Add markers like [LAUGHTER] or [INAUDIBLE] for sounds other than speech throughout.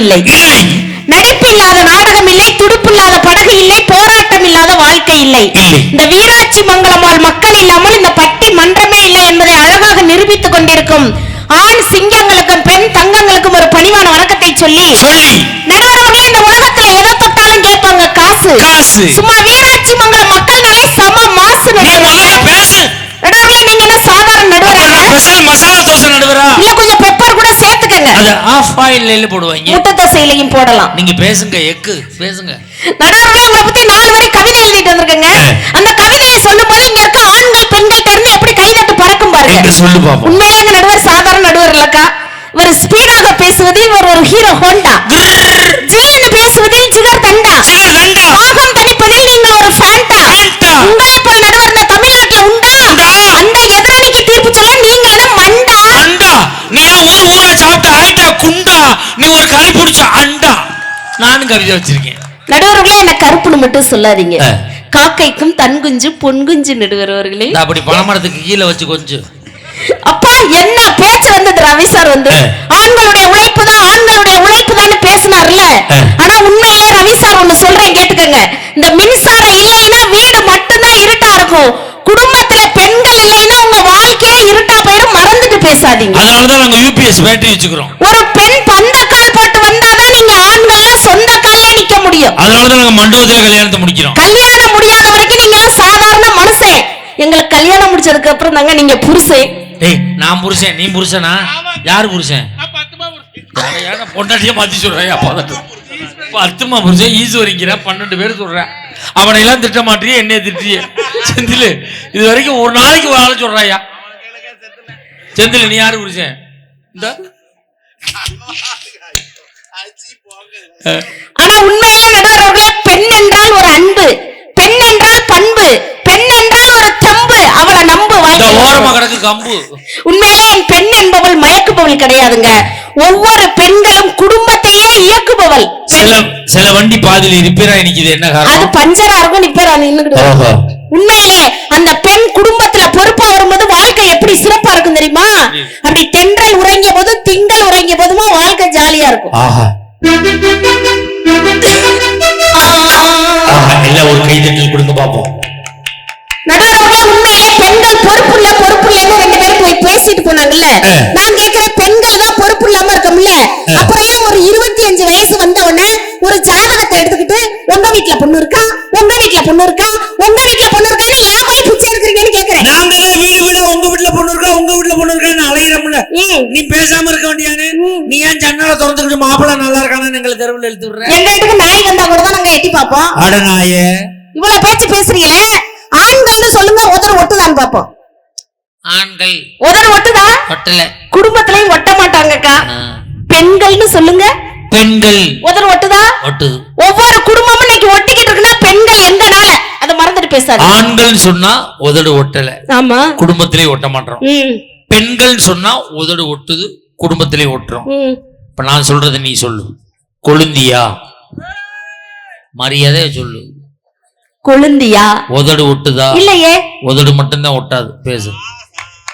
இல்லை. நடிப்பில்லாத நாடகம் இல்லை துடுப்பில்லாத படகு இல்லை போராட்டம் இல்லாத வாழ்க்கை இல்லை. இந்த வீராட்சி மங்கலமால் மக்கள் இல்லாமல் இந்த பட்டி மன்றமே இல்லை என்பதை அழகாக நிரூபித்துக் கொண்டிருக்கும் ஆண் சிங்கங்களுக்கும் பெண் தங்கங்களுக்கும் ஒரு பணிவான வணக்கத்தை சொல்லி சொல்லி. நடுவர்களே இந்த உலகத்துல எதை தொட்டாலும் கேட்பாங்க காசு. காசு. சும்மா வீராட்சி மங்கலம் மக்கள்னாலே சம மாசு நடுவர்களே நீங்க என்ன சாதாரண ஸ்பெஷல் மசாலா தோசை நடுவரா? அது ஆஃப் போடுவாங்க. முட்டை தோசையிலையும் போடலாம். நீங்க பேசுங்க எக்கு பேசுங்க. நடுவர்களே உங்களை பத்தி நாலு வரை கவிதை எழுதிட்டு வந்திருக்கேங்க. அந்த கவிதையை சொல்லும்போது இங்க இருக்க ஆண்கள் பெண்கள் இருந்து எப்படி கைதட்டு பறக்கும் பாருங்க. சொல்லு பாப்போம். உண்மையிலே எங்க நடுவர் சாதாரண நடுவர் இல்லக்கா இவர் ஸ்பீடாக பேசுவதில் இவர் ஒரு ஹீரோ ஹோண்டா ஜில்லுன்னு பேசுவதில் ஜிகர் தண்டா. சிகர் தண்டா. தாகம் தணிப்பதில் நீங்கள் ஒரு ஃபேண்டா ஃபேண்டா. உங்களை போல் நடுவர் இந்த தமிழ்நாட்டுல உண்டா உண்டா? அந்த எதிரணிக்கு தீர்ப்பு சொல்ல நீங்க என்ன மண்டா அண்டா நீ ஏன் ஊர் ஊரா சாப்பிட்ட ஆயிட்டா குண்டா நீ ஒரு கறி பிடிச்ச அண்டா நானும் கவிதை வச்சிருக்கேன். நடுவர்களே என்ன கருப்புன்னு மட்டும் சொல்லாதீங்க. காக்கைக்கும் தன் குஞ்சு பொன் குஞ்சு நடுவர் அவர்களே இந்த அப்படி பழமரத்துக்கு கீழே வச்சு கொஞ்சம் அப்பா என்ன பேச்சு வந்தது ரவி சார் வந்து. ஆண்களுடைய உழைப்பு தான் ஆண்களுடைய உழைப்பு தான் பேசினார்ல. ஆனா உண்மையிலே ரவி சார் ஒண்ணு சொல்றேன் கேட்டுக்கங்க. இந்த மின்சாரம் இல்லைன்னா வீடு மட்டும்தான் இருட்டா இருக்கும். குடும்பத்துல பெண்கள் இல்லைன்னா உங்க வாழ்க்கையே இருட்டா போயிடும் மறந்துட்டு பேசாதீங்க. அதனாலதான் நாங்க யூபிஎஸ் பேட்டரி வச்சுக்கிறோம். ஒரு பெண் முடியும் அதனாலதான் நாங்க மண்டபத்துல கல்யாணத்தை முடிக்கிறோம். கல்யாணம் முடியாத வரைக்கும் நீங்க சாதாரண மனுஷன் எங்களுக்கு கல்யாணம் முடிச்சதுக்கு அப்புறம் தாங்க நீங்க புருஷன் டேய் நான் புருஷன் நீ புருஷனா? யாரு புருஷன்? பொண்டாட்டியே மாத்தி சொல்றேன் பத்துமா புருஷன் ஈஸ்வரிங்கிற பன்னெண்டு பேர் சொல்றேன். அவனை எல்லாம் திட்ட மாட்டியே என்னைய திட்டிய. செந்தில் இது வரைக்கும் ஒரு நாளைக்கு ஒரு ஆள் சொல்றாயா? செந்தில் நீ யாரு புருஷன்? இந்த ஆனா உண்மையிலே நடுவர்களே பெண் என்றால் ஒரு அன்பு பெண் என்றால் பண்பு பெண் என்றால் ஒரு தெம்பு அவளை நம்பு கம்பு. உண்மையிலே என் பெண் என்பவள் மயக்குபவள் கிடையாதுங்க. ஒவ்வொரு பெண்களும் குடும்பத்தையே இயக்குபவள். சில சில வண்டி பாதியில ரிப்பேரா நிக்குது. என்ன அது காரணம் பஞ்சரா இருக்கும் நின்னுக்கிட்டு ஓஹோ உண்மையிலே அந்த பெண் குடும்பத்துல பொறுப்பா வரும்போது வாழ்க்கை எப்படி சிறப்பா இருக்கும் தெரியுமா? அப்படி தென்றல் உறங்கிய போதும் திங்கள் உறங்கிய போதுமா வாழ்க்கை ஜாலியா இருக்கும். எல்லாம் ஒரு கைதட்டல் கொடுங்க பாப்போம். பெண்கள் பொறுப்புள்ள பொறுப்புள்ளன்னு ரெண்டு பேரும் போய் பேசிட்டு போனாங்கல்ல. நான் கேக்குறேன் பெண்கள் தான் பொறுப்பு இல்லாம இருக்கோம்ல. அப்புறம் ஏன் ஒரு இருபத்தி அஞ்சு வயசு வந்த உடனே ஒரு ஜாதகத்தை எடுத்துக்கிட்டு உங்க வீட்ல பொண்ணு இருக்கா? உங்க வீட்ல பொண்ணு இருக்கா? உங்க வீட்ல பொண்ணு இருக்கான்னு ஏன் போய் பிச்சை எடுக்கிறீங்கன்னு கேக்குறேன் நாங்களே வீடு வீடா உங்க வீட்டுல பொண்ணு இருக்கா? உங்க வீட்டுல பொண்ணு இருக்கான்னு அலையிறோம்ல? நீ பேசாம இருக்க. ஜன்னலை திறந்துக்கிட்டு மாப்பிள்ளை நல்லா இருக்கானு எங்களை தெருவில் எழுத்து விடுற. எங்க வீட்டுக்கு நாய் வந்தா கூட தான் நாங்க எட்டி பார்ப்போம். அட நாயே. இவ்வளவு பேச்சு பேசுறீங்களே ஆண்கள்னு சொல்லுங்க உதறு ஒட்டுதான்னு பாப்போம் ஆண்கள். உதறு ஒட்டுதா? பட்டல குடும்பத்திலயும் ஒட்ட மாட்டாங்கக்கா. பெண்கள்னு சொல்லுங்க. பெண்கள். உதறு ஒட்டுதா? ஒட்டுது. ஒவ்வொரு குடும்பமும் இன்னைக்கு ஒட்டிக்கிட்டு இருக்குன்னா பெண்கள் எங்கனால அதை மறந்துட்டு பேசாது ஆண்கள் சொன்னா உதடு ஒட்டல. ஆமா. குடும்பத்திலே ஒட்ட மாட்டோம். ம். பெண்கள் சொன்னா உதடு ஒட்டுது குடும்பத்திலே ஒட்டுறோம். ம். இப்ப நான் சொல்றத நீ சொல்லு. கொழுந்தியா? மரியாதையா சொல்லு. கொழுந்தியா? உதடு ஒட்டுதா? இல்லையே. உதடு மட்டும்தான் ஒட்டாது. பேசு.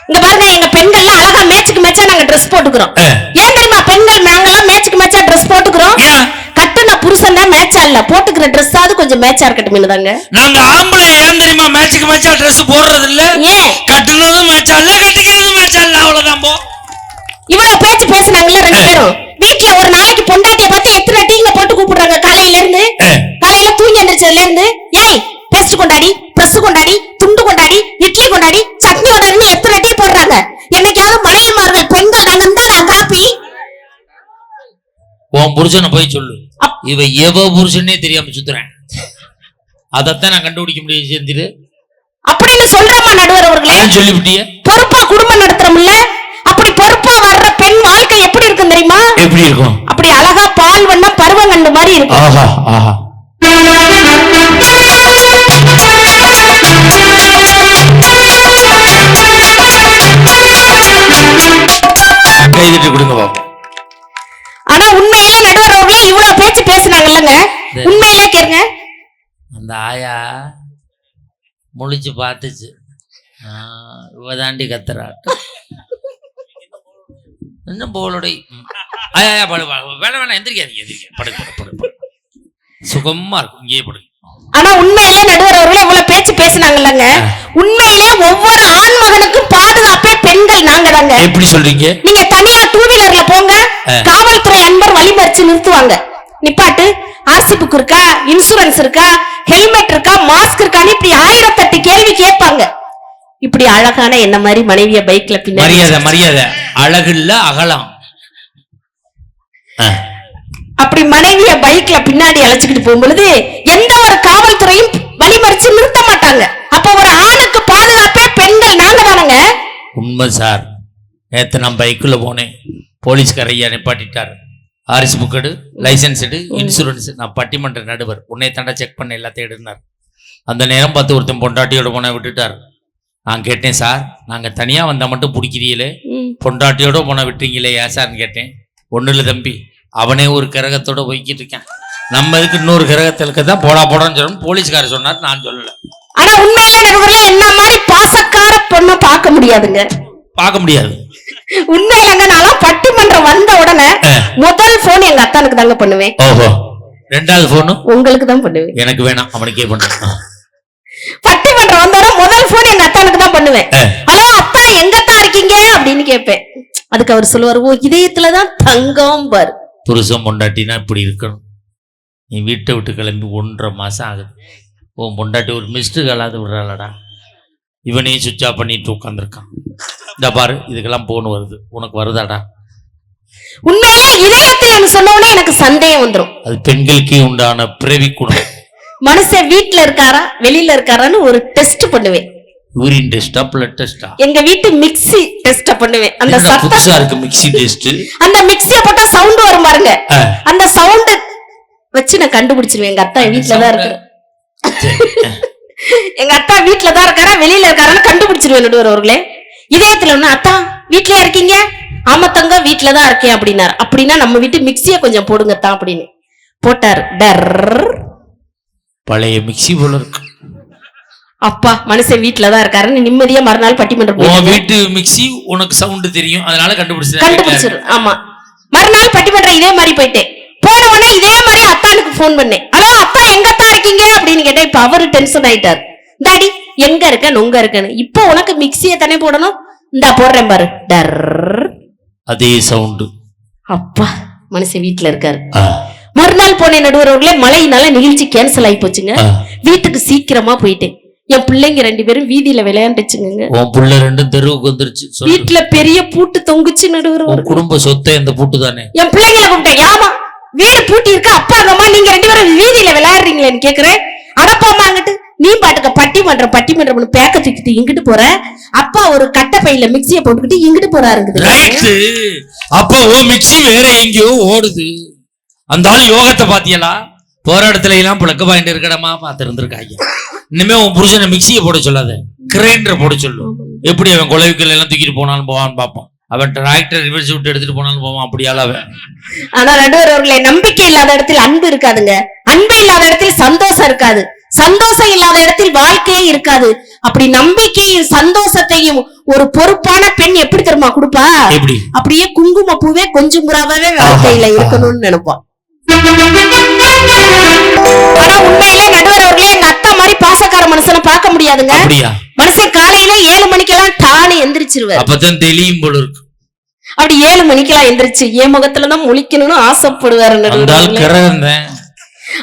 இங்க பாருங்க எங்க பெண்கள்லாம் அழகா மேட்சுக்கு மேட்சா நாங்க ட்ரெஸ் போட்டுக்கிறோம். ஏன் தெரியுமா? பெண்கள் நாங்கெல்லாம் மேட்சுக்கு மேட்சா ட்ரெஸ் போட்டுக்கிறோம். கட்டுன புருஷன் தான் மேட்சா இல்ல. போட்டுக்கிற ட்ரெஸ்ஸாவது கொஞ்சம் மேட்சா இருக்கட்டும் தாங்க நாங்க ஆம்பளை ஏன் தெரியுமா? மேட்சுக்கு மேட்சா ட்ரெஸ் போடுறது இல்ல ஏன்? கட்டுனதும் மேட்சா இல்ல கட்டிக்கிறதும் மேட்சா இல்ல. அவ்வளவுதான் போ. இவ்வளவு பேச்சு பேசுனாங்கல்ல ரெண்டு பேரும்? வீட்ல ஒரு நாளைக்கு பொண்டாட்டிய பார்த்து எத்தனை டீங்க போட்டு கூப்பிடுறாங்க? காலையில இருந்து. காலையில தூங்கி எந்திரிச்சதுல இருந்து ஏய் பேஸ்ட் கொண்டாடி பிரஸ் கொண்டாடி துண்டு கொண்டாடி இட்லி கொண்டாடி சட்னி கொண்டாடின்னு எத்தனை டீ போடுறாங்க? என்னைக்காவது மனைவிமார்கள் பெண்கள் நாங்க இருந்தாடா காப்பி. உன் புருஷனை போய் சொல்லு. இவ எவ புருஷனே தெரியாம சுத்துறேன்? அதத்தான் நான் கண்டுபிடிக்க முடியும் செந்திரு அப்படின்னு சொல்றமா நடுவர் அவர்களே? சொல்லிவிட்டிய? பொறுப்பா குடும்பம் நடத்துறோம்ல அப்படி பொறுப்பா வர்ற பெண் வாழ்க்கை எப்படி இருக்கும் தெரியுமா எப்படி இருக்கும்? அப்படி அழகா பால் வண்ணம் பருவங்கண்டு மாதிரி இருக்கும். ஆஹா ஆஹா. கைதட்டி கொடுங்க பாப்போம் ஆனா உண்மையிலே நடுவர் அவர்களே இவ்வளவு பேச்சு பேசுனாங்கல்லங்க. உண்மையிலே கேளுங்க. அந்த ஆயா முழிச்சு பார்த்துச்சு. இவ தாண்டி கத்துறா [LAUGHS] இன்னும் போலோடை படு. வேணாம் எந்திரிக்காதீங்க எந்திரிக்க படுங்க படுங்க. சுகமா இருக்கும். இங்கேயே படுங்க ஆனா உண்மையிலே நடுவர் அவர்களே இவ்வளவு பேச்சு பேசினாங்கல்லங்க. உண்மையிலே ஒவ்வொரு ஆண் மகனுக்கும் பாதுகாப்பே பெண்கள் நாங்க தாங்க எப்படி சொல்றீங்க? நீங்க தனியா டூ வீலர்ல போங்க. காவல்துறை அன்பர் வழிமறிச்சு நிறுத்துவாங்க. நிப்பாட்டு ஆர்சி புக் இருக்கா இன்சூரன்ஸ் இருக்கா ஹெல்மெட் இருக்கா மாஸ்க் இருக்கான்னு இப்படி ஆயிரத்தெட்டு கேள்வி கேட்பாங்க. இப்படி அழகான என்ன மாதிரி மனைவிய பைக்ல பின்னாடி மரியாதை மரியாதை. அழகு இல்ல அகலம். அப்படி மனைவிய பைக்ல பின்னாடி அழைச்சுக்கிட்டு போகும்பொழுது எந்த ஒரு காவல்துறையும் வழிமறிச்சு நிறுத்த மாட்டாங்க. அப்ப ஒரு ஆணுக்கு பாதுகாப்பே பெண்கள் நாங்க தானங்க உண்மை சார். நேற்று நான் பைக்கில் போனேன். போலீஸ்கார ஐயா நிப்பாட்டிட்டார். ஆர்எஸ் புக் எடு லைசன்ஸ் எடு இன்சூரன்ஸ் நான் பட்டிமன்ற நடுவர். உன்னை தாண்டா செக் பண்ண எல்லாத்தையும் எடுனார். அந்த நேரம் பார்த்து ஒருத்தன் பொண்டாட்டியோட போன விட்டுட்டார். நான் கேட்டேன் சார் நாங்கள் தனியாக வந்தால் மட்டும் பிடிக்கிறீங்களே? பொண்டாட்டியோட போன விட்டீங்களே ஏன் சார்னு கேட்டேன். ஒன்றும் இல்லை தம்பி அவனே ஒரு கிரகத்தோட போய்கிட்டு இருக்கான். நம்ம இதுக்கு இன்னொரு கிரகத்திற்கு தான் போடா போடான்னு சொல்லணும். போலீஸ்காரர் சொன்னார் நான் சொல்லலை. ஆனா உண்மையிலே நடுவர்களே என்ன மாதிரி பாசக்கார பொண்ணை பார்க்க முடியாதுங்க. பார்க்க முடியாது. உண்மையிலங்க நான்லாம் பட்டிமன்றம் வந்த உடனே. முதல் போன் எங்க அத்தானுக்கு தாங்க பண்ணுவேன். ஓஹோ. ரெண்டாவது ஃபோனு உங்களுக்கு தான் பண்ணுவேன். எனக்கு வேணாம் அவனுக்கே பண்ணுறேன் பட்டிமன்றம் வந்த உடனே முதல் போன் எங்க அத்தானுக்கு தான் பண்ணுவேன். ஹலோ அப்பா எங்கத்தான் இருக்கீங்க? அப்படின்னு கேட்பேன். அதுக்கு அவர் சொல்லுவார் ஓ இதயத்துலதான் தங்கம் பாரு புருஷன் பொண்டாட்டினா இப்படி இருக்கணும். நீ வீட்டை விட்டு கிளம்பி ஒன்றரை மாசம் ஆகுது. உன் பொண்டாட்டி ஒரு மிஸ்டு காலாவது விடுறாளடா. இவனையும் சுவிட்ச் ஆஃப் பண்ணிட்டு உட்காந்துருக்கான் இந்த பாரு இதுக்கெல்லாம் போன் வருது. உனக்கு வருதாடா? உண்மையிலே இதயத்தில் சொன்ன உடனே எனக்கு சந்தேகம் வந்துரும். அது பெண்களுக்கே உண்டான பிறவி குணம். மனுஷன் வீட்ல இருக்காரா வெளியில இருக்காரான்னு ஒரு டெஸ்ட் பண்ணுவேன் யூரின் டெஸ்டா பிளட் டெஸ்டா? எங்க வீட்டு மிக்ஸி டெஸ்ட் பண்ணுவேன். அந்த சத்தம் இருக்கு மிக்ஸி டெஸ்ட் அந்த மிக்ஸிய போட்டா சவுண்ட் வரும் பாருங்க. அந்த சவுண்ட் வச்சு நான் கண்டுபிடிச்சிருவேன். எங்க அத்தா வீட்ல தான் இருக்கு [LAUGHS] எங்க அத்தா வீட்ல தான் இருக்காரா? வெளியில இருக்காரான்னு கண்டுபிடிச்சிருவேன் நடுவர் அவர்களே. இதயத்துல ஒண்ணு அத்தா வீட்லயா இருக்கீங்க? ஆமா தங்க வீட்ல தான் இருக்கேன் அப்படின்னாரு. அப்படின்னா நம்ம வீட்டு மிக்ஸிய கொஞ்சம் போடுங்க தான் அப்படின்னு. போட்டாரு. டர். பழைய மிக்ஸி போல இருக்கு. அப்பா மனுஷன் வீட்ல தான் இருக்காருன்னு நிம்மதியா மறுநாள் பட்டிமன்றம் உன் வீட்டு மிக்ஸி உனக்கு சவுண்ட் தெரியும். அதனால கண்டுபிடிச்சேன் கண்டுபிடிச்சிரு. ஆமா. மறுநாள் பட்டிமன்றம் இதே மாதிரி போயிட்டேன். போன உடனே இதே மாதிரி அத்தானுக்கு ஃபோன் பண்ணேன். ஹலோ அப்பா எங்க அத்தா இருக்கீங்க? அப்படின்னு கேட்டேன். இப்ப அவரு டென்ஷன் ஆயிட்டார். டாடி எங்க இருக்க? நொங்க இருக்கன்னு. இப்போ உனக்கு மிக்ஸியை தானே போடணும்? இந்தா போடுறேன் பாரு. டர். அதே சவுண்டு அப்பா மனுஷன் வீட்ல இருக்காரு. மறுநாள் போனேன் நடுவர்களே மழையினால நிகழ்ச்சி கேன்சல் ஆகி போச்சுங்க. வீட்டுக்கு சீக்கிரமா போயிட்டேன். என் பிள்ளைங்க ரெண்டு பேரும் வீதியில விளையாண்டுச்சுங்க உன் புள்ள ரெண்டும் தெருவுக்கு வந்துருச்சு. வீட்டுல பெரிய பூட்டு தொங்குச்சு நடுவர் உன் குடும்ப சொத்தை இந்த பூட்டு தானே? என் பிள்ளைங்களை கூப்பிட்டேன். யாமா வீடு பூட்டி இருக்கு? அப்பா அம்மா நீங்க ரெண்டு பேரும் வீதியில விளையாடுறீங்களேன்னு கேக்குறேன். அடப்பாமாங்கிட்டு நீ பாட்டுக்க பட்டிமன்றம் பட்டிமன்றம்னு பேக்க தூக்கிட்டு இங்கிட்டு போற. அப்பா ஒரு கட்டை பையில மிக்சிய போட்டுக்கிட்டு இங்கிட்டு ரைட்டு அப்போ ஓ மிக்ஸி வேற எங்கேயோ ஓடுது. அந்த ஆள் யோகத்தை பாத்தியலா? போற இடத்துல எல்லாம் புழக்க பாயிண்ட் இருக்கடமா? இருந்திருக்காங்க இனிமே உன் புருஷனை மிக்சியை போட சொல்லாத. கிரைண்டர் போட சொல்லு. எப்படி அவன் குலவிக்கல் எல்லாம் தூக்கிட்டு போனாலும் போவான்னு பார்ப்போம் அவன் டிராக்டர் ரிவர்ஸ் விட்டு எடுத்துட்டு போனாலும் போவான். அப்படியால அவன். ஆனா நடுவர் அவர்களே நம்பிக்கை இல்லாத இடத்தில் அன்பு இருக்காதுங்க. அன்பு இல்லாத இடத்தில் சந்தோஷம் இருக்காது. சந்தோஷம் இல்லாத இடத்தில் வாழ்க்கையே இருக்காது. அப்படி நம்பிக்கையும் சந்தோஷத்தையும் ஒரு பொறுப்பான பெண் எப்படி தெரியுமா கொடுப்பா? அப்படியே குங்கும பூவே கொஞ்சம் புறாவே வாழ்க்கையில இருக்கணும்னு நினைப்போம் ஆனா உண்மையிலே நடுவர் அவர்களே முடியாதுங்க. மனுஷன் காலையில ஏழு மணிக்கெல்லாம் டானு எந்திரிச்சிருவாரு. அப்பதான் தெளியும் போல இருக்கு. அப்படி ஏழு மணிக்கெல்லாம் எந்திரிச்சு என் முகத்துலதான் முழிக்கணும்னு ஆசைப்படுவாரு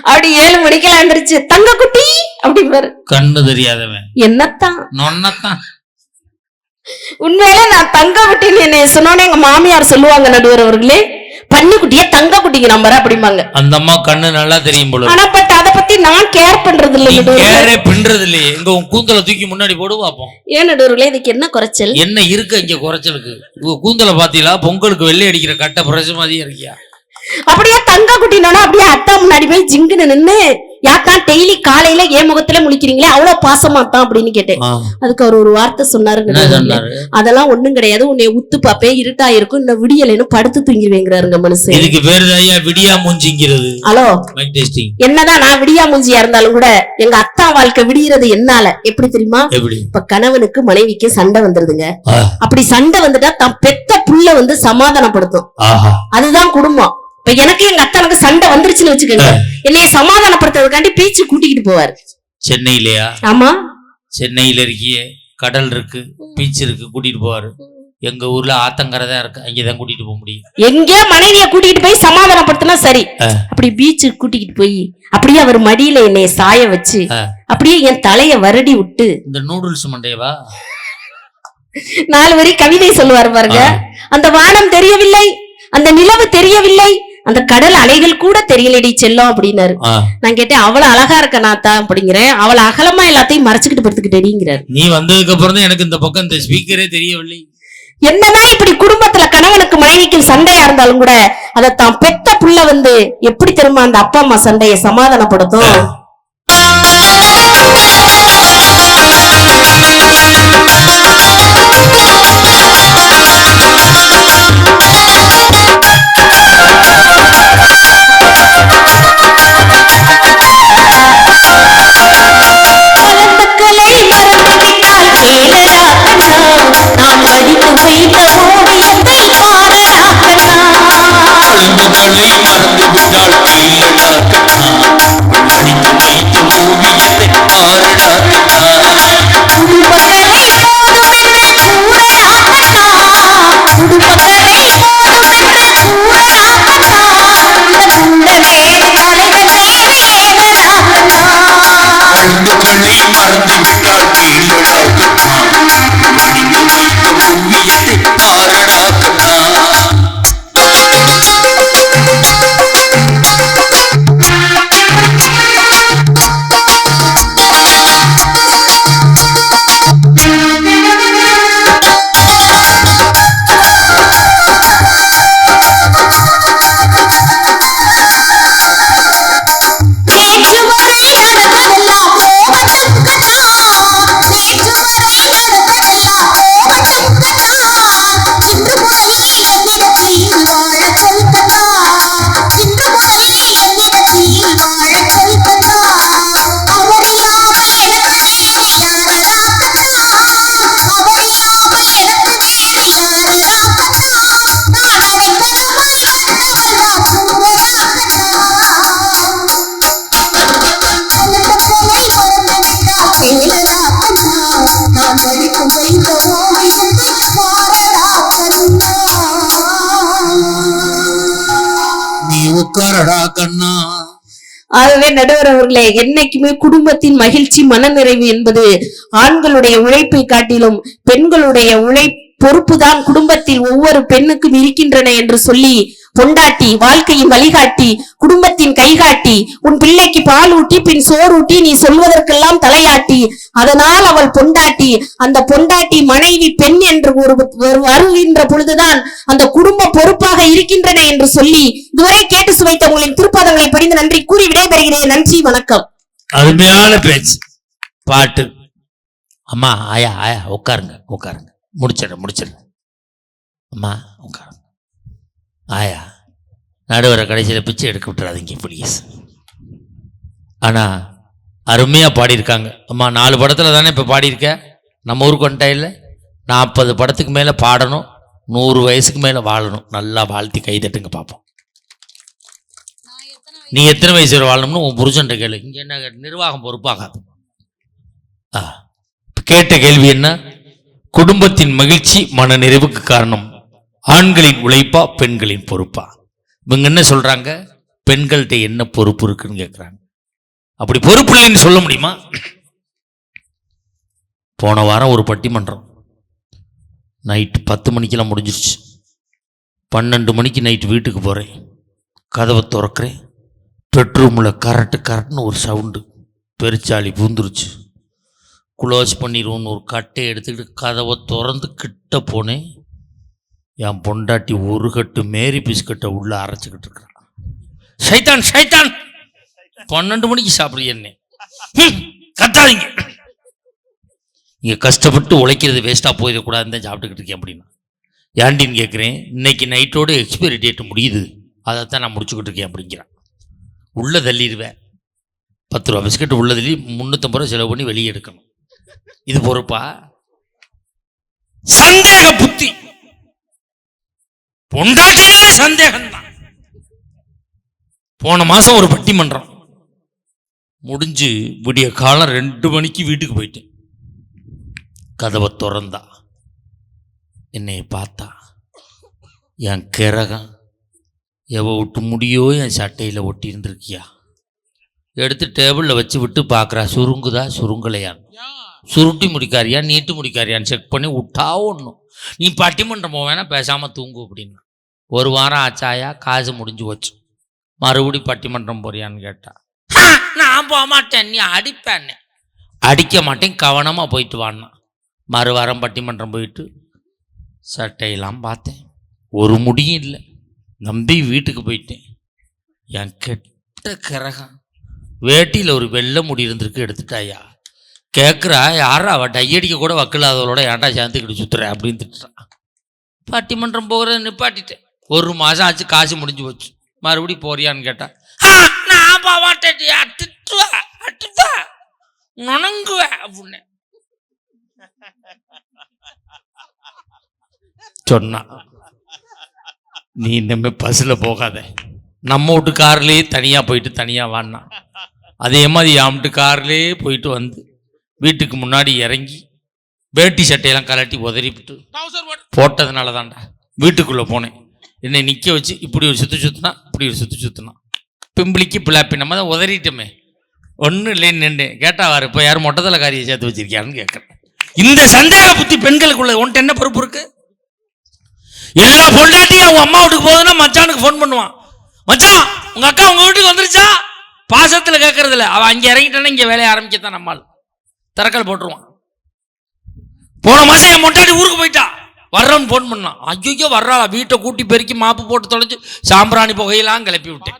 அப்படி ஏழு மணிக்கெல்லாம் எந்திரிச்சு தங்க குட்டி! அப்படிம்பாரு. கண்ணு தெரியாதவன். என்னத்தான்? நொன்னத்தான் உண்மையில நான் தங்க குட்டின்னு என்னை சொன்னோன்னே எங்க மாமியார் சொல்லுவாங்க நடுவர் அவர்களே. பன்னி குட்டியே தங்க குட்டிங்க நம்பர் அப்படிம்பாங்க. அந்த அம்மா கண்ணு நல்லா தெரியும் போல. ஆனா பட் அத பத்தி நான் கேர் பண்றது இல்ல கேரே பின்றது இல்லையே எங்க உன் கூந்தலை தூக்கி முன்னாடி போடு பாப்போம் ஏன் நடுவர்களே இதுக்கு என்ன குறைச்சல்? என்ன இருக்கு இங்க குறைச்சலுக்கு? உங்க கூந்தலை பாத்தீங்களா? பொங்கலுக்கு வெள்ளை அடிக்கிற கட்டை பிரச மாதிரியே இருக்கியா? அப்படியே தங்க குட்டினோட அப்படியே அத்தா முன்னாடி போய் ஜிங்குன்னு நின்னு யாத்தான் டெய்லி காலையில என் முகத்துல முழிக்கிறீங்களே அவ்வளவு பாசமா தான் அப்படின்னு கேட்டேன். அதுக்கு அவர் ஒரு வார்த்தை சொன்னாருங்க அதெல்லாம் ஒண்ணும் கிடையாது. உன்னை உத்து பாப்பேன் இருட்டா இருக்கும் இந்த விடியலைன்னு படுத்து தூங்கிடுவேங்கிறாருங்க மனுஷன். இதுக்கு பேரு ஐயா விடியா மூஞ்சிங்கிறது. ஹலோ? என்னதான் நான் விடியா மூஞ்சியா இருந்தாலும் கூட எங்க அத்தா வாழ்க்கை விடியறது என்னால? எப்படி தெரியுமா? இப்ப கணவனுக்கு மனைவிக்கு சண்டை வந்துருதுங்க. அப்படி சண்டை வந்துட்டா தான் பெத்த புள்ள வந்து சமாதானப்படுத்தும். அதுதான் குடும்பம். இப்ப எனக்கு எங்க அத்தானுக்கு சண்டை வந்துருச்சுன்னு வச்சுக்கோங்க. என்னைய சமாதானப்படுத்துறதுக்காண்டி பீச்சு கூட்டிக்கிட்டு போவார். சென்னையிலயா? ஆமா. சென்னையில இருக்கிய கடல் இருக்கு பீச் இருக்கு கூட்டிட்டு போவாரு. எங்க ஊர்ல ஆத்தங்கரை தான் இருக்கு அங்கதான் கூட்டிட்டு போக முடியும். எங்கேயோ மனைவிய கூட்டிகிட்டு போய் சமாதானப்படுத்தினா சரி. அப்படி பீச்சுக்கு கூட்டிக்கிட்டு போய் அப்படியே அவர் மடியில என்னைய சாய வச்சு. அப்படியே என் தலைய வருடி விட்டு இந்த நூடுல்ஸ் மண்டையவா? நாலு வரி கவிதை சொல்லுவார் பாருங்க. அந்த வானம் தெரியவில்லை அந்த நிலவு தெரியவில்லை அந்த கடல் அலைகள் கூட தெரியலடி செல்லம் அப்படின்னாரு. நான் கேட்டேன் அவள அழகா இருக்க நாத்தா அப்படிங்கிறேன். அவள அகலமா எல்லாத்தையும் மறைச்சுக்கிட்டு படுத்துக்கிட்டேங்கிறார் நீ வந்ததுக்கு அப்புறம் தான் எனக்கு இந்த பக்கம் இந்த ஸ்பீக்கரே தெரியவில்லை. என்னதான் இப்படி குடும்பத்துல கணவனுக்கு மனைவிக்கு சண்டையா இருந்தாலும் கூட அதை தான் பெத்த புள்ள வந்து எப்படி தெரியுமா அந்த அப்பா அம்மா சண்டைய சமாதானப்படுத்தும்? குழந்தைகளை மறந்து விட்டால் கீழடா உட்காரடா கண்ணா. ஆகவே நடுவர் அவர்களே என்னைக்குமே குடும்பத்தின் மகிழ்ச்சி மனநிறைவு என்பது ஆண்களுடைய உழைப்பை காட்டிலும் பெண்களுடைய உழை பொறுப்புதான் குடும்பத்தில் ஒவ்வொரு பெண்ணுக்கும் இருக்கின்றன என்று சொல்லி பொண்டாட்டி வாழ்க்கையின் வழிகாட்டி குடும்பத்தின் கைகாட்டி உன் பிள்ளைக்கு பால் ஊட்டி பின் சோறு நீ சொல்வதற்கெல்லாம் தலையாட்டி அதனால் அவள் பொண்டாட்டி அந்த பொண்டாட்டி மனைவி பெண் என்று ஒரு ஒரு வருகின்ற பொழுதுதான் அந்த குடும்ப பொறுப்பாக இருக்கின்றன என்று சொல்லி இதுவரை கேட்டு சுவைத்த உங்களின் திருப்பாதங்களை படிந்து நன்றி கூறி விடைபெறுகிறேன். நன்றி வணக்கம். அருமையான பேச்சு. பாட்டு. அம்மா ஆயா ஆயா உட்காருங்க உட்காருங்க. முடிச்சிடுறேன் முடிச்சிடு அம்மா உட்காருங்க. ஆயா நடுவரை கடைசியில் பிச்சை எடுக்க விட்டுறாதீங்க ப்ளீஸ் ஆனால் அருமையாக பாடியிருக்காங்க. அம்மா நாலு படத்தில் தானே இப்போ பாடியிருக்க? நம்ம ஊருக்கு வந்துட்டா இல்லை? நாற்பது படத்துக்கு மேலே பாடணும். நூறு வயசுக்கு மேலே வாழணும். நல்லா வாழ்த்தி கைதட்டுங்க பார்ப்போம் நீ எத்தனை வயசு வரை வாழணும்னு உன் புருஷன்ட்ட கேளு. இங்கே என்ன நிர்வாகம் பொறுப்பாகாது ஆ. கேட்ட கேள்வி என்ன? குடும்பத்தின் மகிழ்ச்சி மன நிறைவுக்கு காரணம். ஆண்களின் உழைப்பா பெண்களின் பொறுப்பா? இவங்க என்ன சொல்றாங்க? பெண்கள்கிட்ட என்ன பொறுப்பு இருக்குன்னு கேட்குறாங்க அப்படி பொறுப்பு இல்லைன்னு சொல்ல முடியுமா? போன வாரம் ஒரு பட்டிமன்றம். நைட்டு பத்து மணிக்கெல்லாம் முடிஞ்சிருச்சு. பன்னெண்டு மணிக்கு நைட்டு வீட்டுக்கு போகிறேன் கதவை திறக்கிறேன். பெட்ரூமில் கரட்டு கரட்டுன்னு ஒரு சவுண்டு. பெருச்சாளி பூந்துருச்சு. க்ளோஸ் பண்ணிடுவோன்னு ஒரு கட்டையை எடுத்துக்கிட்டு கதவை திறந்து கிட்ட போனேன். என் பொண்டாட்டி ஒரு கட்டு மேரி பிஸ்கட்டை உள்ளே அரைச்சிக்கிட்டு இருக்கிறான். ஷைத்தான் ஷைத்தான் பன்னெண்டு மணிக்கு சாப்பிடுறிய என்ன. கத்தாதீங்க. இங்கே கஷ்டப்பட்டு உழைக்கிறது வேஸ்ட்டாக போயிடக்கூடாதுன்னு தான் சாப்பிட்டுக்கிட்டு இருக்கேன் அப்படின்னா. ஏன்டின்னு கேட்குறேன் இன்னைக்கு நைட்டோட எக்ஸ்பைரி டேட் முடியுது. அதைத்தான் நான் முடிச்சுக்கிட்டு இருக்கேன் அப்படிங்கிறான். உள்ள தள்ளிடுவேன். பத்து ரூபா பிஸ்கட் உள்ள தள்ளி முந்நூற்றம்பது ரூபா செலவு பண்ணி வெளியே எடுக்கணும். இது பொறுப்பா? சந்தேக புத்தி. பொண்டாட்டினாலே சந்தேகம்தான். போன மாசம் ஒரு பட்டிமன்றம். முடிஞ்சு விடிய காலம் ரெண்டு மணிக்கு வீட்டுக்கு போயிட்டேன். கதவை திறந்தா. என்னை பார்த்தா. என் கிரகம் எவ விட்டு முடியோ என் சட்டையில் ஒட்டி இருந்திருக்கியா எடுத்து டேபிளில் வச்சு விட்டு பார்க்குறா சுருங்குதா? சுருங்கலையான்னு சுருட்டி முடிக்காரியா? நீட்டு முடிக்காரியான்னு செக் பண்ணி விட்டா ஒன்றும் நீ பட்டிமன்றம் போவேனா? பேசாமல் தூங்கு அப்படின்னா. ஒரு வாரம் ஆச்சாயா? காசு முடிஞ்சு போச்சு. மறுபடி பட்டிமன்றம் போறியான்னு கேட்டா. நான் போக மாட்டேன். நீ அடிப்பேன்னு. அடிக்க மாட்டேன். கவனமாக போயிட்டு வான்னா. மறு வாரம் பட்டிமன்றம் போயிட்டு சட்டையெல்லாம் பார்த்தேன். ஒரு முடியும் இல்லை. நம்பி வீட்டுக்கு போயிட்டேன். என் கெட்ட கிரகம். வேட்டியில் ஒரு வெள்ளை முடி இருந்திருக்கு எடுத்துட்டாயா? கேட்குறா யாரா அவள் டையடிக்க கூட வக்கில்லாதவளோட ஏன்டா சேர்ந்துக்கிட்டு சுற்றுற அப்படின்னு திட்டுறான். பட்டிமன்றம் போகிறத நிப்பாட்டிட்டேன். ஒரு மாதம் ஆச்சு காசு முடிஞ்சு போச்சு. மறுபடி போறியான்னு கேட்டா நான் போக அட்டுவா அட்டுவா நுணங்குவேன் அப்படின்னு. சொன்னா. நீ இனிமே பஸ்ஸில் போகாத. நம்ம வீட்டு கார்லேயே தனியாக போயிட்டு தனியாக வான்னா. அதே மாதிரி வீட்டு கார்லேயே போயிட்டு வந்து வீட்டுக்கு முன்னாடி இறங்கி வேட்டி சட்டையெல்லாம் கலட்டி உதறிவிட்டு போட்டதுனால தான்டா வீட்டுக்குள்ளே போனேன். என்னை நிற்க வச்சு இப்படி ஒரு சுற்று சுற்றினா இப்படி ஒரு சுற்று சுற்றினா பிம்பிளிக்கு பிளாப்பி நம்ம தான் உதறிட்டோமே. ஒன்றும் இல்லைன்னு நின்றேன் கேட்டா வாரு இப்போ யாரும் மொட்டத்தில் காரியை சேர்த்து வச்சிருக்கியான்னு கேட்குறேன் இந்த சந்தேக புத்தி பெண்களுக்குள்ள உன்ட்ட என்ன பொறுப்பு இருக்கு? எல்லா பொண்டாட்டியும் அவங்க அம்மா வீட்டுக்கு போகுதுன்னா மச்சானுக்கு ஃபோன் பண்ணுவான். மச்சான் உங்க அக்கா உங்க வீட்டுக்கு வந்துருச்சா? பாசத்தில் கேட்கறது இல்லை அவன் அங்கே இறங்கிட்டானே இங்கே வேலையை ஆரம்பிக்கத்தான் நம்மால். திறக்கல் போட்டுருவான். போன மாதம் என் மொட்டாட்டி ஊருக்கு போயிட்டா. வர்றோன்னு ஃபோன் பண்ணான். ஐயோ வர்றாளா? வீட்டை கூட்டி பெருக்கி மாப்பு போட்டு தொலைஞ்சு சாம்பிராணி புகையெல்லாம் கிளப்பி விட்டேன்.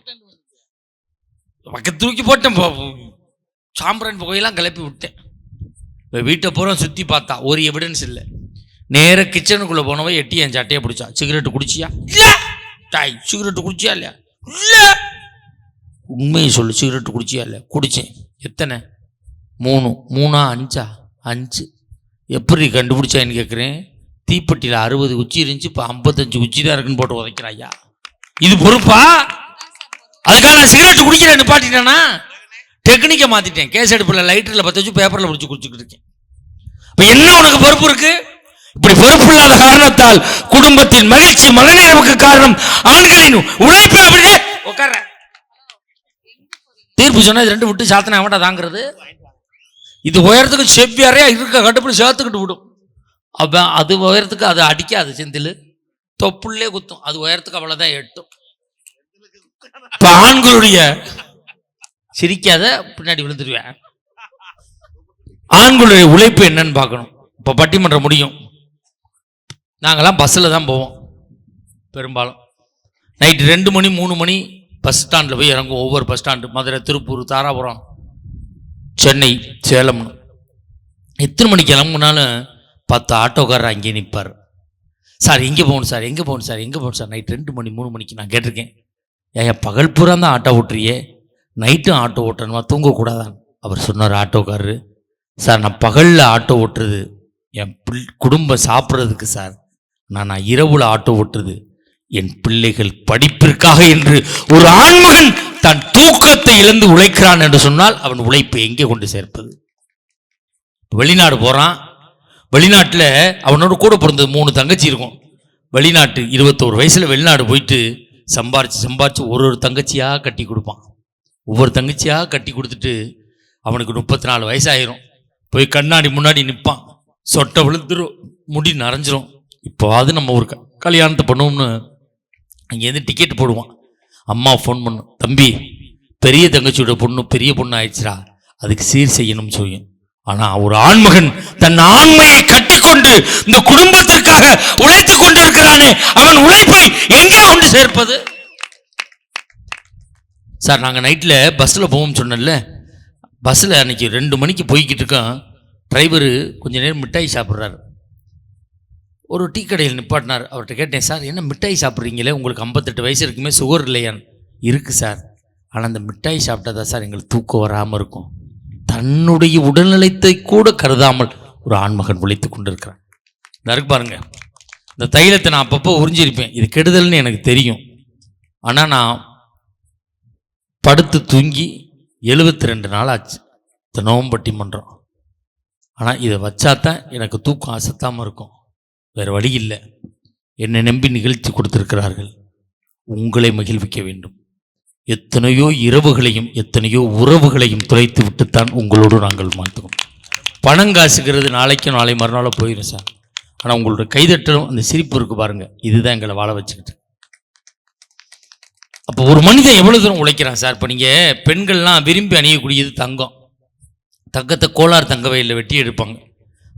பக்கத்து தூக்கி போட்டேன் சாம்பிராணி புகையெல்லாம் கிளப்பி விட்டேன். வீட்டை பூரா சுற்றி பார்த்தா. ஒரு எவிடன்ஸ் இல்லை. நேராக கிச்சனுக்குள்ளே போனவன் எட்டி என் சட்டையை பிடிச்சா. சிகரெட் குடிச்சியா? இல்லை. டாய் சிகரெட்டு குடிச்சியா இல்லையா இல்லை. உண்மையை சொல்லு சிகரெட்டு குடிச்சியா இல்லை? குடித்தேன் எத்தனை? மூணு. மூணா அஞ்சா? அஞ்சு. எப்படி கண்டுபிடிச்சான்னு கேட்குறேன் தீப்பெட்டியில் அறுபது குச்சி இருந்துச்சு இப்போ ஐம்பத்தஞ்சு குச்சி தான் இருக்குன்னு போட்டு உதைக்கிறாயா? இது பொறுப்பா? அதுக்காக நான் சிகரெட் குடிக்கிறேன் நிப்பாட்டிட்டேனா? டெக்னிக்கை மாற்றிட்டேன் கேஸ் அடுப்பில் லைட்டரில் பற்ற வச்சு பேப்பரில் பிடிச்சி குடிச்சுக்கிட்டு இருக்கேன். இப்போ என்ன உனக்கு பொறுப்பு இருக்குது இப்படி பொறுப்பு இல்லாத காரணத்தால் குடும்பத்தின் மகிழ்ச்சி மனநிறைவுக்கு காரணம் ஆண்களின் உழைப்பு அப்படியே. உட்கார தீர்ப்பு சொன்னா ரெண்டு விட்டு சாத்தனை அவன்டா தாங்கிறது. இது உயரத்துக்கு செவ்வியாரையா இருக்க கட்டுப்படி சேர்த்துக்கிட்டு விடும். அப்ப அது உயரத்துக்கு அது அடிக்காது செந்தில். தொப்புள்ளே குத்தும். அது உயரத்துக்கு அவ்வளவுதான் எட்டும். இப்ப ஆண்களுடைய சிரிக்காத பின்னாடி விழுந்துருவேன். ஆண்களுடைய உழைப்பு என்னன்னு பார்க்கணும். இப்போ பட்டிமன்றம் முடியும். நாங்கள்லாம் பஸ்ஸில் தான் போவோம். பெரும்பாலும். நைட்டு ரெண்டு மணி மூணு மணி பஸ் ஸ்டாண்டில் போய் இறங்குவோம். ஒவ்வொரு பஸ் ஸ்டாண்டு மதுரை திருப்பூர் தாராபுரம் சென்னை சேலம். எத்தனை மணிக்கு கிளம்புனாலும் பத்து ஆட்டோக்காரர் அங்கேயே நிற்பார் சார் எங்கே போகணும் சார் எங்கே போகணும் சார் எங்கே போகணும் சார். நைட் ரெண்டு மணி மூணு மணிக்கு நான் கேட்டிருக்கேன். ஏன் பகல் பூரா தான் ஆட்டோ ஓட்டுறியே? நைட்டும் ஆட்டோ ஓட்டணுமா? தூங்கக்கூடாதான் அவர் சொன்னார் ஆட்டோக்காரரு சார் நான் பகலில் ஆட்டோ ஓட்டுறது என் பிள் குடும்பம் சாப்பிட்றதுக்கு சார். நான் இரவுல ஆட்டோ ஓட்டுறது. என் பிள்ளைகள் படிப்பிற்காக என்று ஒரு ஆண்மகன் தன் தூக்கத்தை இழந்து உழைக்கிறான் என்று சொன்னால் அவன் உழைப்பை எங்கே கொண்டு சேர்ப்பது? வெளிநாடு போகிறான் வெளிநாட்டில் அவனோட கூட பிறந்தது மூணு தங்கச்சி இருக்கும். வெளிநாட்டு இருபத்தோரு வயசில் வெளிநாடு போயிட்டு சம்பாரித்து சம்பாரித்து ஒரு ஒரு தங்கச்சியாக கட்டி கொடுப்பான். ஒவ்வொரு தங்கச்சியாக கட்டி கொடுத்துட்டு அவனுக்கு முப்பத்தி நாலு வயசாயிரும். போய் கண்ணாடி முன்னாடி நிற்பான் சொட்டை விழுந்துடும் முடி நரைஞ்சிரும். இப்போவாது நம்ம ஒரு கல்யாணத்தை பண்ணுவோம்னு அங்கேருந்து டிக்கெட் போடுவான். அம்மா ஃபோன் பண்ணும் தம்பி பெரிய தங்கச்சியோட பொண்ணு பெரிய பொண்ணு ஆயிடுச்சுரா அதுக்கு சீர் செய்யணும்னு சொல்லும் ஆனால் ஒரு ஆண்மகன் தன் ஆண்மையை கட்டிக்கொண்டு இந்த குடும்பத்திற்காக உழைத்து கொண்டிருக்கிறானே அவன் உழைப்பை எங்கே கொண்டு சேர்ப்பது? சார் நாங்கள் நைட்டில் பஸ்ஸில் போவோம்னு சொன்னேன்ல பஸ்ஸில் அன்னைக்கு ரெண்டு மணிக்கு போய்கிட்டு இருக்கோம் டிரைவரு கொஞ்ச நேரம் மிட்டாய் சாப்பிட்றாரு. ஒரு டீ கடையில் நிப்பாட்டினார். அவர்கிட்ட கேட்டேன் சார் என்ன மிட்டாய் சாப்பிட்றீங்களே? உங்களுக்கு ஐம்பத்தெட்டு வயசு இருக்குமே சுகர் இல்லையான்னு இருக்குது சார். ஆனால் அந்த மிட்டாய் சாப்பிட்டா தான் சார் எங்களுக்கு தூக்கம் வராமல் இருக்கும். தன்னுடைய உடல்நலத்தை கூட கருதாமல் ஒரு ஆண்மகன் உழைத்து கொண்டிருக்கிறான். இருக்கு பாருங்க. இந்த தைலத்தை நான் அப்பப்போ உறிஞ்சிருப்பேன். இது கெடுதல்னு எனக்கு தெரியும். ஆனால் நான் படுத்து தூங்கி எழுபத்தி ரெண்டு நாள் ஆச்சு. தினமும் பட்டிமன்றம் ஆனால் இதை வச்சாதான் எனக்கு தூக்கம் அசத்தாமல் இருக்கும். வேறு வழி இல்லை. என்னை நம்பி நிகழ்த்தி கொடுத்திருக்கிறார்கள். உங்களை மகிழ்விக்க வேண்டும். எத்தனையோ இரவுகளையும் எத்தனையோ உறவுகளையும் துளைத்து விட்டுத்தான் உங்களோடு நாங்கள் மாற்றுவோம் பணம் காசுகிறது நாளைக்கும் நாளை மறுநாளாக போயிடும் சார். ஆனால் உங்களோட கைதட்டலும் அந்த சிரிப்பு இருக்கு பாருங்கள் இதுதான் எங்களை வாழ வச்சுக்கிட்டு. அப்போ ஒரு மனிதன் எவ்வளோ தூரம் உழைக்கிறான் சார்? இப்போ நீங்கள் பெண்கள்லாம் விரும்பி அணியக்கூடியது தங்கம். தங்கத்தை கோளார் தங்க வயலில் வெட்டி எடுப்பாங்க.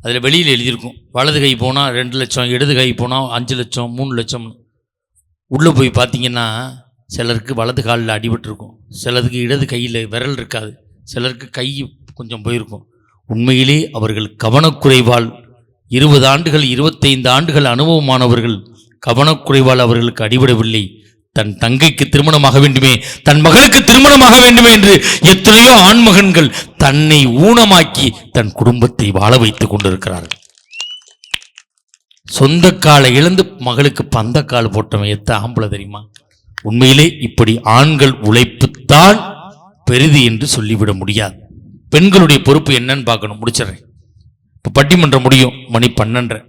அதில் வெளியில் எழுதியிருக்கும். வலது கை போனால் ரெண்டு லட்சம் இடது கை போனால் அஞ்சு லட்சம் மூணு லட்சம் உள்ளே போய் பார்த்தீங்கன்னா சிலருக்கு வலது காலில் அடிபட்டிருக்கும். சிலருக்கு இடது கையில் விரல் இருக்காது. சிலருக்கு கை கொஞ்சம் போயிருக்கும். உண்மையிலே அவர்கள் கவனக்குறைவால் இருபது ஆண்டுகள் இருபத்தைந்து ஆண்டுகள் அனுபவமானவர்கள் கவனக்குறைவால் அவர்களுக்கு அடிபடவில்லை. தன் தங்கைக்கு திருமணமாக வேண்டுமே தன் மகளுக்கு திருமணமாக வேண்டுமே என்று எத்தனையோ ஆண்மகன்கள் தன்னை ஊனமாக்கி தன் குடும்பத்தை வாழ வைத்துக் கொண்டிருக்கிறார்கள். சொந்த காலை இழந்து மகளுக்கு பந்த கால் போட்டவன் எத்த ஆம்பளை தெரியுமா? உண்மையிலே இப்படி ஆண்கள் உழைப்புத்தான் பெரிது என்று சொல்லிவிட முடியாது. பெண்களுடைய பொறுப்பு என்னன்னு பார்க்கணும் முடிச்சிடுறேன். இப்போ பட்டிமன்றம் முடியும் மணி பன்னெண்டரை.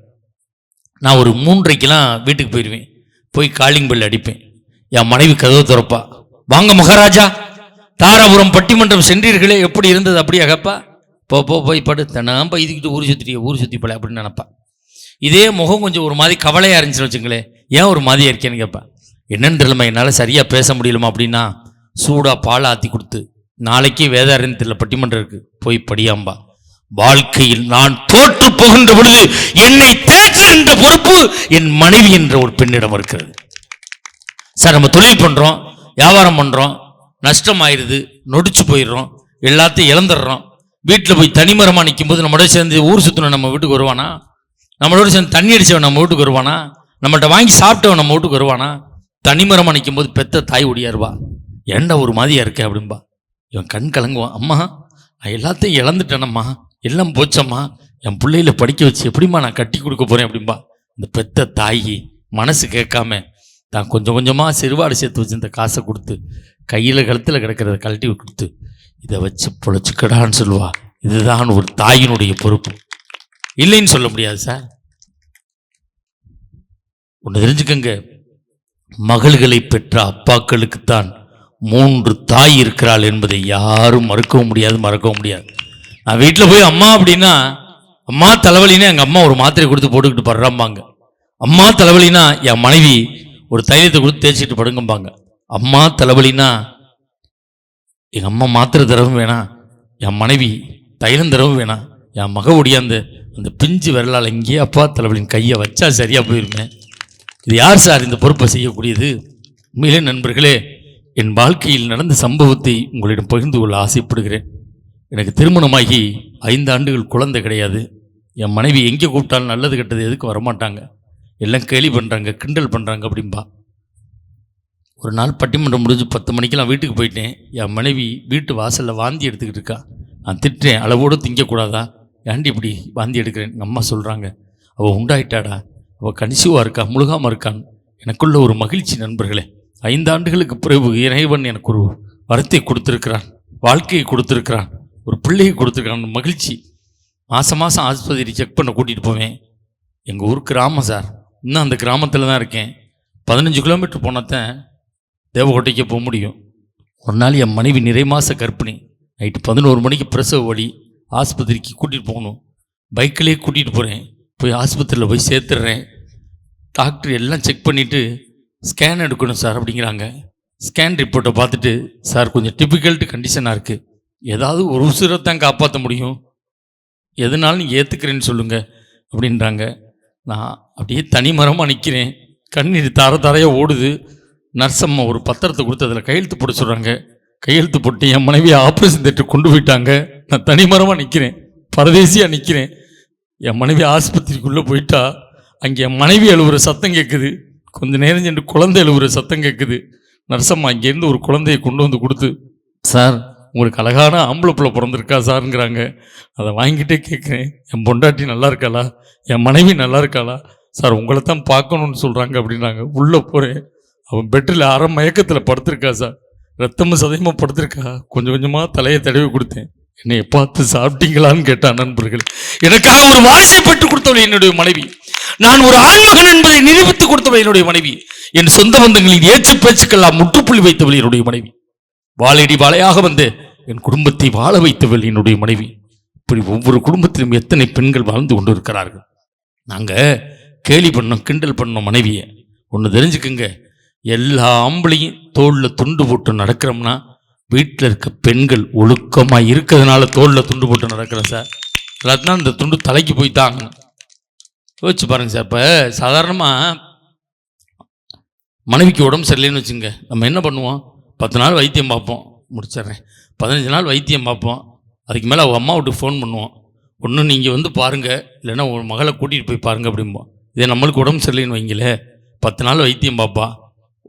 நான் ஒரு மூன்றைக்கெல்லாம் வீட்டுக்கு போயிடுவேன் போய் காலிங் பெல் அடிப்பேன். என் மனைவி கதவு திறப்பா. வாங்க மகாராஜா தாராபுரம் பட்டிமன்றம் சென்றீர்களே எப்படி இருந்தது? அப்படியே அகப்பா. போ போ போய் படு. தனாம்பா இதுக்கிட்டு ஊர் சுற்றிய ஊர் சுற்றி போல அப்படின்னு நினப்பேன் இதே முகம் கொஞ்சம் ஒரு மாதிரி கவலையாக இருந்துச்சுன்னு வச்சுங்களேன் ஏன் ஒரு மாதிரியாக இருக்கேன்னு கேட்பேன் என்னன்னு தெரியலமா என்னால் சரியாக பேச முடியலமா அப்படின்னா சூடாக பால் ஆற்றி கொடுத்து நாளைக்கே வேதாரண்யத்தில் பட்டிமன்றம் இருக்குது போய் படியாம்பா. வாழ்க்கையில் நான் தோற்று போகின்ற பொழுது என்னை தேற்றுகின்ற பொறுப்பு என் மனைவி என்ற ஒரு பெண்ணிடம் இருக்கிறது. சார் நம்ம தொழில் பண்ணுறோம் வியாபாரம் பண்ணுறோம் நஷ்டம் ஆயிடுது நொடிச்சு போயிடுறோம் எல்லாத்தையும் இழந்துடுறோம். வீட்டில் போய் தனிமரமாக நிற்கும் போது நம்மளோட சேர்ந்து ஊர் சுற்றின நம்ம வீட்டுக்கு வருவானா? நம்மளோட சேர்ந்து தண்ணி அடித்தவன் நம்ம வீட்டுக்கு வருவானா? நம்மள்ட்ட வாங்கி சாப்பிட்டவன் நம்ம வீட்டுக்கு வருவானா? தனிமரமாக நிற்கும் போது பெத்த தாய் ஒடியாருவா? ஏன்டா ஒரு மாதிரியா இருக்கே அப்படின்பா. இவன் கண் கலங்குவான். அம்மா நான் எல்லாத்தையும் இழந்துட்டேனம்மா. எல்லாம் போச்சம்மா. என் பிள்ளையில படிக்க வச்சு எப்படிம்மா நான் கட்டி கொடுக்க போறேன் அப்படின்பா. இந்த பெத்த தாயி மனசு கேட்காம தான் கொஞ்சம் கொஞ்சமாக சிறுவாடு சேர்த்து வச்சிருந்த காசை கொடுத்து கையில் கழுத்தில் கிடக்கிறத கழட்டி கொடுத்து இதை வச்சு பொழைச்சிக்கடான்னு சொல்லுவா. இதுதான் ஒரு தாயினுடைய பொறுப்பு. இல்லைன்னு சொல்ல முடியாது சார். ஒன்று தெரிஞ்சுக்கங்க. மகள்களை பெற்ற அப்பாக்களுக்குத்தான் மூன்று தாய் இருக்கிறாள் என்பதை யாரும் மறுக்கவும் முடியாது மறக்கவும் முடியாது. நான் வீட்டில் போய் அம்மா அப்படின்னா அம்மா தலைவலின்னா எங்கள் அம்மா ஒரு மாத்திரை கொடுத்து போட்டுக்கிட்டு படுறாம்பாங்க. அம்மா தலைவலினா என் மனைவி ஒரு தைரியத்தை கொடுத்து தேய்ச்சிட்டு படுங்கம்பாங்க. அம்மா தலைவலினா எங்கள் அம்மா மாத்திரை தரவும் வேணாம் என் மனைவி தைலம் தரவும் வேணாம் என் மக அந்த அந்த பிஞ்சு விரலால் இங்கேயே அப்பா தலைவலின் கையை வச்சா சரியாக போயிருமே. இது யார் சார் இந்த பொறுப்பை செய்யக்கூடியது? உண்மையிலே நண்பர்களே என் வாழ்க்கையில் நடந்த சம்பவத்தை உங்களிடம் பகிர்ந்து கொள்ள ஆசைப்படுகிறேன். எனக்கு திருமணமாகி ஐந்து ஆண்டுகள் குழந்தை கிடையாது. என் மனைவி எங்கே கூப்பிட்டாலும் நல்லது கெட்டது எதுக்கு வரமாட்டாங்க. எல்லாம் கேலி பண்ணுறாங்க கிண்டல் பண்ணுறாங்க அப்படிம்பா. ஒரு நாள் பட்டிமன்றம் முடிஞ்சு பத்து மணிக்கெல்லாம் வீட்டுக்கு போயிட்டேன். என் மனைவி வீட்டு வாசலில் வாந்தி எடுத்துக்கிட்டு இருக்கா. நான் திட்டுறேன் அளவோடு திங்கக்கூடாதா? ஏன்டி இப்படி வாந்தி எடுக்கிறேன்? எங்கள் அம்மா சொல்கிறாங்க அவள் உண்டாயிட்டாடா. அவள் கனிசுவாக இருக்கா முழுகாமல் இருக்கான் எனக்குள்ள ஒரு மகிழ்ச்சி நண்பர்களே. ஐந்து ஆண்டுகளுக்கு பிறகு இறைவன் எனக்கு ஒரு வரத்தை கொடுத்துருக்கிறான் வாழ்க்கையை கொடுத்துருக்கிறான் ஒரு பிள்ளையை கொடுத்துருக்கான் மகிழ்ச்சி. மாதம் மாதம் ஆஸ்பத்திரி செக் பண்ண கூட்டிகிட்டு போவேன். எங்கள் ஊர் கிராமம் சார். இன்னும் அந்த கிராமத்தில் தான் இருக்கேன். பதினஞ்சு கிலோமீட்டர் போனதான் தேவகோட்டைக்கு போக முடியும். ஒரு நாள் என் மனைவி நிறை மாத கர்ப்பிணி. நைட்டு பதினோரு மணிக்கு பிரசவ வழி ஆஸ்பத்திரிக்கு கூட்டிகிட்டு போகணும். பைக்கிலே கூட்டிகிட்டு போகிறேன் போய் ஆஸ்பத்திரியில் போய் சேர்த்துடுறேன் டாக்டர் எல்லாம் செக் பண்ணிவிட்டு ஸ்கேன் எடுக்கணும் சார் அப்படிங்கிறாங்க. ஸ்கேன் ரிப்போர்ட்டை பார்த்துட்டு சார் கொஞ்சம் டிஃபிகல்ட் கண்டிஷனாக இருக்குது ஏதாவது ஒரு உசுரை தான் காப்பாற்ற முடியும். எதனாலும் ஏற்றுக்கிறேன்னு சொல்லுங்கள் அப்படின்றாங்க. நான் அப்படியே தனிமரமாக நிற்கிறேன் கண்ணீர் தர தாரையாக ஓடுது. நர்சம்மா ஒரு பத்திரத்தை கொடுத்து அதில் கையெழுத்து போட சொல்கிறாங்க கையெழுத்து போட்டு என் மனைவியை ஆப்ரேஷன் தேட்டர் கொண்டு போயிட்டாங்க. நான் தனிமரமாக நிற்கிறேன் பரதேசியாக நிற்கிறேன் என் மனைவி ஆஸ்பத்திரிக்குள்ளே போயிட்டா அங்கே என் மனைவி அழுவுற சத்தம் கேட்குது கொஞ்ச நேரம் சென்று குழந்தை அழுவுற சத்தம் கேட்குது நர்சம்மா இங்கேருந்து ஒரு குழந்தையை கொண்டு வந்து கொடுத்து சார் உங்களுக்கு அழகான ஆம்பளை பிள்ளை பிறந்திருக்கா சாருங்கிறாங்க. அதை வாங்கிட்டே கேட்குறேன் என் பொண்டாட்டி நல்லா இருக்காளா? என் மனைவி நல்லா இருக்காளா? சார் உங்களை தான் பார்க்கணும்னு சொல்கிறாங்க அப்படின்னாங்க. உள்ளே போகிறேன் அவன் பெட்டில் அரை மயக்கத்தில் படுத்திருக்கா சார். ரத்தமும் சதயமாக படுத்திருக்கா? கொஞ்சம் கொஞ்சமாக தலையை தடவி கொடுத்தேன். என்னை பார்த்து சாப்பிட்டீங்களான்னு கேட்டான் நண்பர்கள் எனக்காக ஒரு வாரிசை பெற்றுக் கொடுத்தவள் என்னுடைய மனைவி. நான் ஒரு ஆண்மகன் என்பதை நிரூபித்துக் கொடுத்தவள் என்னுடைய மனைவி. என் சொந்த பந்தங்களின் ஏச்சு பேச்சுக்கெல்லாம் முற்றுப்புள்ளி வைத்தவள் என்னுடைய மனைவி. வாழையடி வாழையாக வந்து என் குடும்பத்தை வாழ வைத்தவள் என்னுடைய மனைவி. இப்படி ஒவ்வொரு குடும்பத்திலும் எத்தனை பெண்கள் வாழ்ந்து கொண்டு இருக்கிறார்கள் நாங்கள் கேலி பண்ணோம் கிண்டல் பண்ணோம் மனைவியை. ஒன்று தெரிஞ்சுக்குங்க. எல்லா ஆம்பளையும் தோளில் துண்டு போட்டு நடக்கிறோம்னா வீட்டில் இருக்க பெண்கள் ஒழுக்கமாக இருக்கிறதுனால தோளில் துண்டு போட்டு நடக்கிறேன் சார். இல்லாட்டினா இந்த துண்டு தலைக்கு போய் தான் யோசிச்சு பாருங்க சார் இப்போ சாதாரணமாக மனைவிக்கு உடம்பு சரியில்லைன்னு வச்சுங்க. நம்ம என்ன பண்ணுவோம்? பத்து நாள் வைத்தியம் பார்ப்போம். முடிச்சிடுறேன். பதினஞ்சு நாள் வைத்தியம் பார்ப்போம். அதுக்கு மேலே அவங்க அம்மாவுக்கு ஃபோன் பண்ணுவோம். ஒன்று நீங்கள் வந்து பாருங்கள் இல்லைன்னா உங்கள் மகளை கூட்டிகிட்டு போய் பாருங்கள் அப்படிம்போம். இதே நம்மளுக்கு உடம்பு சரியில்லைன்னு வைங்களே. பத்து நாள் வைத்தியம் பார்ப்பா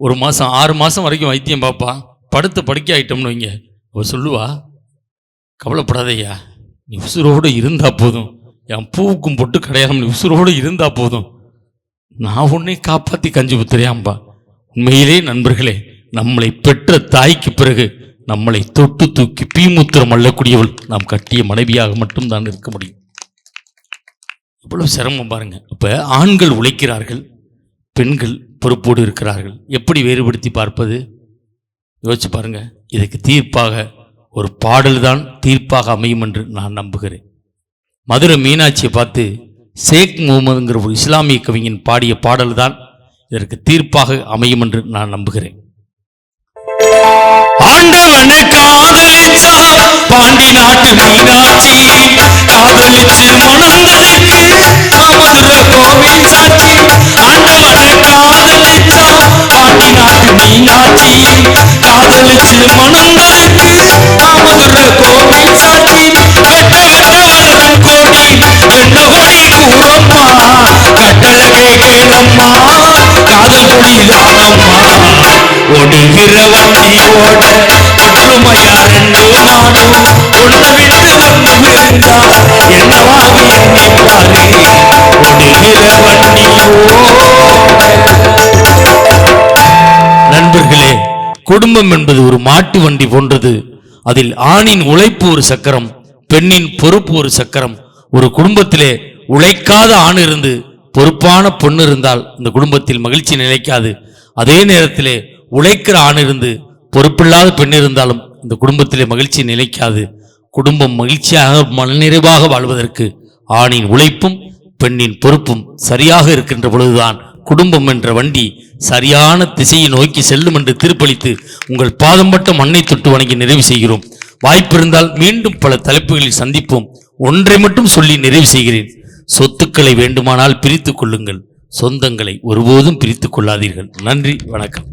ஒரு மாதம் ஆறு மாதம் வரைக்கும் வைத்தியம் பார்ப்பா படுத்த படுக்கை ஆகிட்டோம்னு வைங்க. அவ சொல்லுவா கவலைப்படாதையா நீ உசுரோடு இருந்தால் போதும். என் பூவுக்கும் பொட்டு கிடையாது நீ உசுரோடு இருந்தால் போதும். நான் உன்னை காப்பாற்றி கஞ்சி ஊத்துறியாம்பா உண்மையிலே நண்பர்களே நம்மளை பெற்ற தாய்க்கு பிறகு நம்மளை தொட்டு தூக்கி பீமுத்திரம் அள்ளக்கூடியவள் நாம் கட்டிய மனைவியாக மட்டும்தான் இருக்க முடியும். இவ்வளோ சிரமம் பாருங்கள் இப்போ ஆண்கள் உழைக்கிறார்கள் பெண்கள் பொறுப்போடு இருக்கிறார்கள். எப்படி வேறுபடுத்தி பார்ப்பது? யோசிச்சு பாருங்கள் இதுக்கு தீர்ப்பாக ஒரு பாடல் தான் தீர்ப்பாக அமையும் என்று நான் நம்புகிறேன். மதுரை மீனாட்சியை பார்த்து ஷேக் முகமதுங்கிற ஒரு இஸ்லாமிய கவிஞன் பாடிய பாடல் தான் இதற்கு தீர்ப்பாக அமையும் என்று நான் நம்புகிறேன். ஆண்டவனை காதலிச்சா பாண்டி நாட்டு மீனாட்சி காதலிச்சு மணந்ததுக்கு மதுரை கோவில் சாட்சி ஆண்டவனை காதலிச்சா பாண்டி நாட்டு மீனாட்சி காதலிச்சு மணந்ததுக்கு மதுரை கோவில் சாட்சி கோடி என்ன கோடி கூறம்மா கட்டளை கேட்கலம்மா காதல் புரிதானம்மா ஒடுகிற வண்டியோட ஒற்றுமையா ரெண்டு மாடும் ஒண்ணு விட்டு ஒண்ணு விருந்தா என்னவாகி எண்ணிப்பாரு ஒடுகிற வண்டியோ நண்பர்களே குடும்பம் என்பது ஒரு மாட்டு வண்டி போன்றது. அதில் ஆணின் உழைப்பு ஒரு சக்கரம் பெண்ணின் பொறுப்பு ஒரு சக்கரம். ஒரு குடும்பத்திலே உழைக்காத ஆண் இருந்து பொறுப்பான பொண்ணு இருந்தால் இந்த குடும்பத்தில் மகிழ்ச்சி நிலைக்காது. அதே நேரத்திலே உழைக்கிற ஆண் இருந்து பொறுப்பில்லாத பெண் இருந்தாலும் இந்த குடும்பத்திலே மகிழ்ச்சி நிலைக்காது. குடும்பம் மகிழ்ச்சியாக மனநிறைவாக வாழ்வதற்கு ஆணின் உழைப்பும் பெண்ணின் பொறுப்பும் சரியாக இருக்கின்ற பொழுதுதான் குடும்பம் என்ற வண்டி சரியான திசையை நோக்கி செல்லும் என்று தீர்ப்பளித்து உங்கள் பாதம்பட்ட மண்ணை தொட்டு வணங்கி நிறைவு செய்கிறோம். வாய்ப்பிருந்தால் மீண்டும் பல தலைப்புகளில் சந்திப்போம். ஒன்றை மட்டும் சொல்லி நிறைவு செய்கிறேன். சொத்துக்களை வேண்டுமானால் பிரித்துக் கொள்ளுங்கள். சொந்தங்களை ஒருபோதும் பிரித்துக் கொள்ளாதீர்கள். நன்றி வணக்கம்.